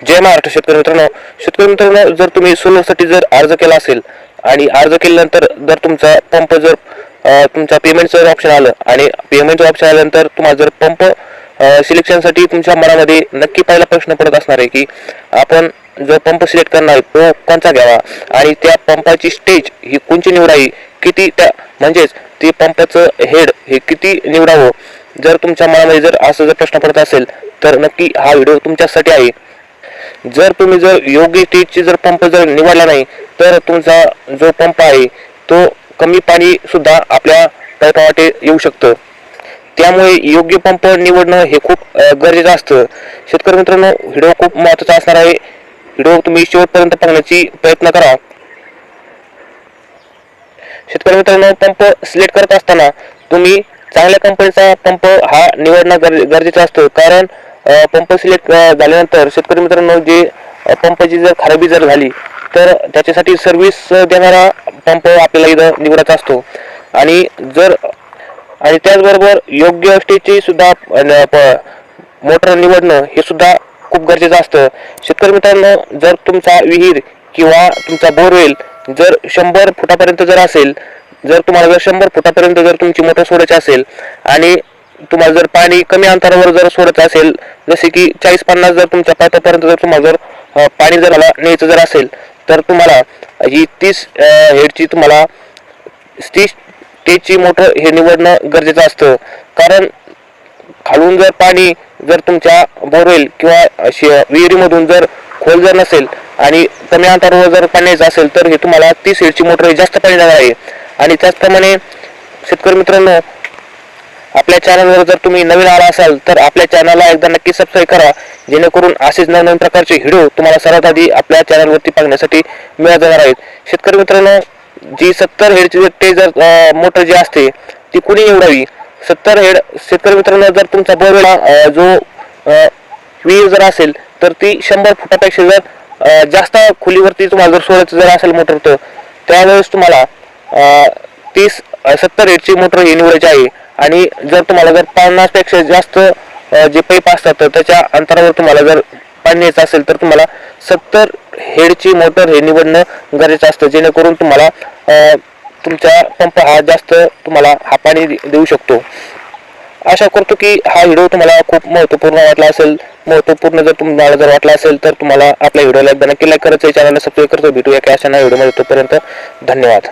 जय महाराष्ट्र शेतकरी मित्रांनो शेतकरी मित्रांनो जर तुम्ही सोलरसाठी जर अर्ज केला असेल आणि अर्ज केल्यानंतर जर तुमचा पंप जर तुमचा पेमेंटचं ऑप्शन आलं आणि पेमेंटचं ऑप्शन आल्यानंतर तुम्हाला जर पंप सिलेक्शनसाठी तुमच्या मनामध्ये नक्की पहिला प्रश्न पडत असणार आहे की आपण जो पंप सिलेक्ट करणार आहे तो कोणता घ्यावा? आणि त्या पंपाची स्टेज ही कोणची निवडावी? किती त्या म्हणजेच ते पंपाचं हेड हे किती निवडावं? जर तुमच्या मनामध्ये जर असं जर प्रश्न पडत असेल तर नक्की हा व्हिडिओ तुमच्यासाठी आहे. जर तुम्ही जर योग्य स्टेजची जर पंप जर निवडला नाही तर तुमचा जो पंप आहे तो कमी पाणी सुद्धा आपल्या पाईपावाटे येऊ शकतं. त्यामुळे योग्य पंप निवडणं हे खूप गरजेचं असतं. शेतकरी मित्रांनो व्हिडिओ खूप महत्त्वाचा असणार आहे. व्हिडिओ तुम्ही शेवटपर्यंत पाहण्याची प्रयत्न करा. शेतकरी मित्रांनो पंप सिलेक्ट करत असताना तुम्ही चांगल्या कंपनीचा पंप हा निवडणं गर गरजेचं असतं. कारण पंप सिलेक्ट झाल्यानंतर शेतकरी मित्रांनो जे पंपाची जर खराबी जर झाली तर त्याच्यासाठी सर्व्हिस देणारा पंप आपल्याला इथं निवडायचा असतो. आणि जर आणि त्याचबरोबर योग्य स्टेजची सुद्धा प- मोटर निवडणं हे सुद्धा खूप गरजेचं असतं. शेतकरी मित्रांनो जर तुमचा विहीर किंवा तुमचा बोरवेल जर शंभर फुटापर्यंत जर असेल जर तुम्हाला जर शंभर फुटापर्यंत जर तुमची मोटर सोडायची असेल आणि तुम्हाला जर पाणी कमी अंतरावर जर सोडायचं असेल जसे की चाळीस पन्नास जर तुमच्या पातापर्यंत जर तुम्हाला जर पाणी जर मला न्यायचं जर असेल तर तुम्हाला ही तीस हेडची तुम्हाला तीस टेची मोटर हे निवडणं गरजेचं असतं. कारण खालून जर पाणी जर तुमच्या बोरवेल किंवा विहिरीमधून जर खोल जर नसेल आणि कमी अंतरावर जर पाण्याचं असेल तर हे तुम्हाला तीस हेडची मोटर हे जास्त पाणी जाणार आहे. आणि त्याचप्रमाणे शेतकरी मित्रांनो आपल्या चॅनलवर जर तुम्ही नवीन आला असाल तर आपल्या चॅनलला एकदा नक्की सबस्क्राईब करा. जेणेकरून असेच नवनवीन प्रकारचे व्हिडिओ तुम्हाला सर्वात आधी आपल्या चॅनलवरती पाहण्यासाठी मिळत जाणार आहेत. शेतकरी मित्रांनो जी सत्तर हेडची ते जर मोटर जी असते ती कुणी निवडावी सत्तर हेड शेतकरी मित्रांनो जर तुमचा बोरवेळा जो वीर जर असेल तर ती शंभर फुटापेक्षा जर जास्त खोलीवरती तुम्हाला जर सोडायचं जर असेल मोटर तर त्यावेळेस तुम्हाला तीस सत्तर हेडची मोटर ही निवडायची आहे. आणि जर तुम्हाला जर पन्नासपेक्षा जास्त जे पाईप असतात तर त्याच्या अंतरावर तुम्हाला जर पाणी न्यायचं असेल तर तुम्हाला सत्तर हेडची मोटर हे निवडणं गरजेचं असतं. जेणेकरून तुम्हाला तुमचा पंप हा जास्त तुम्हाला हा पाणी देऊ शकतो. आशा करतो की हा व्हिडिओ तुम्हाला खूप महत्त्वपूर्ण वाटला असेल. महत्त्वपूर्ण जर तुम्हाला जर वाटला असेल तर तुम्हाला आपल्या व्हिडिओला एकदा नक्की लाईक करायचं चॅनलला सबस्क्राईब करतो भेटूया की अशा व्हिडिओमध्ये तोपर्यंत धन्यवाद.